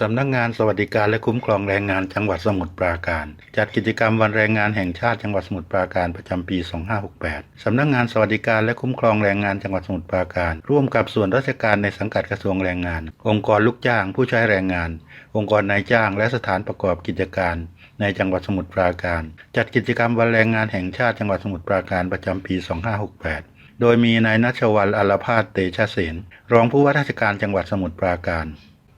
สำนักงานสวัสดิการและคุ้มครองแรงงานจังหวัดสมุทรปราการ จัดกิจกรรมวันแรงงานแห่งชาติจังหวัดสมุทรปราการประจำปี 2568 สำนักงานสวัสดิการและคุ้มครองแรงงานจังหวัดสมุทรปราการ ร่วมกับส่วนราชการในสังกัดกระทรวงแรงงาน องค์กรลูกจ้างผู้ใช้แรงงาน องค์กรนายจ้างและสถานประกอบกิจการในจังหวัดสมุทรปราการ จัดกิจกรรมวันแรงงานแห่งชาติจังหวัดสมุทรปราการประจำปี 2568โดยมีนายนัชวัลอลพาสเตชะเสนรองผู้ว่าราชการจังหวัดสมุทรปราการ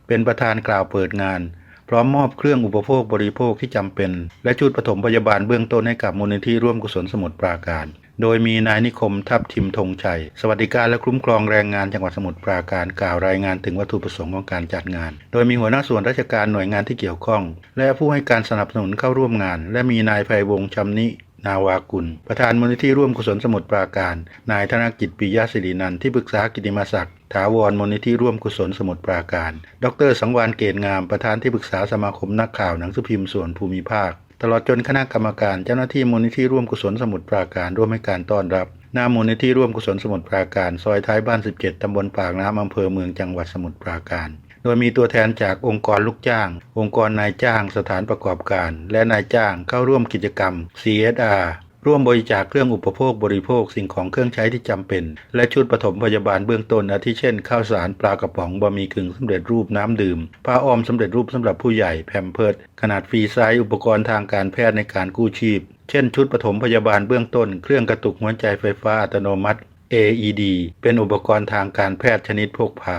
เป็นประธานกล่าวเปิดงาน พร้อมมอบเครื่องอุปโภคบริโภคที่จำเป็น และชุดปฐมพยาบาลเบื้องต้นให้กับมูลนิธิร่วมกุศลสมุทรปราการ โดยมีนายนิคมทัพทิมธงชัย สวัสดิการและคุ้มครองแรงงานจังหวัดสมุทรปราการกล่าวรายงานถึงวัตถุประสงค์ของการจัดงาน โดยมีหัวหน้าส่วนราชการหน่วยงานที่เกี่ยวข้อง และผู้ให้การสนับสนุนเข้าร่วมงาน และมีนายไพวงศ์ชำนินาวากุล ประธานมูลนิธิร่วมกุศลสมุทรปราการ นายธนกิจปิยศิรินันท์ที่ปรึกษากิติมศักดิ ถาวรมูลนิธิร่วมกุศลสมุทรปราการ ดรสังวานเกตงามประธานที่ปรึกษาสมาคมนักข่าวหนังสือพิมพ์ส่วนภูมิภาค ตลอดจนคณะกรรมการเจ้าหน้าที่มูลนิธิร่วมกุศลสมุทรปราการร่วมให้การต้อนรับหน้ามูลนิธิร่วมกุศลสมุทรปราการ ซอยท้ายบ้าน 17 ตำบลปากน้ำอำเภอเมืองจังหวัดสมุทรปราการ โดยมีตัวแทนจากองค์กรลูกจ้าง องค์กรนายจ้าง สถานประกอบการ และนายจ้างเข้าร่วมกิจกรรม CSR ร่วมบริจาคเครื่องอุปโภคบริโภคสิ่งของเครื่องใช้ที่จำเป็น และชุดปฐมพยาบาลเบื้องต้นอาทิเช่น ข้าวสารปลากระป๋องบะหมี่กึ่งสำเร็จรูปน้ำดื่มผ้าอ้อมสำเร็จรูปสำหรับผู้ใหญ่แพมเพิร์ดขนาดฟรีไซส์อุปกรณ์ทางการแพทย์ในการกู้ชีพ เช่น ชุดปฐมพยาบาลเบื้องต้น เครื่องกระตุกหัวใจไฟฟ้าอัตโนมัติ AED เป็นอุปกรณ์ทางการแพทย์ชนิดพกพา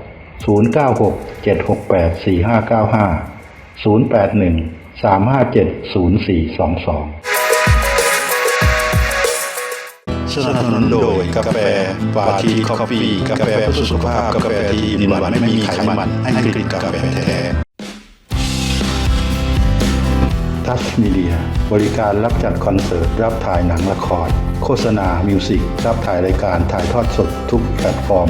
096 768 4595 081 357 0422 สนับสนุนโดยกาแฟฟาทีคอฟฟี่กาแฟเพื่อสุขภาพ กาแฟที่มีหวานไม่มีไขมันให้กลิ่นกาแฟแท้ทัสมีเดียบริการรับจัดคอนเสิร์ต รับถ่ายหนังละคร โฆษณา มิวสิก รับถ่ายรายการถ่ายทอดสดทุกแพลตฟอร์ม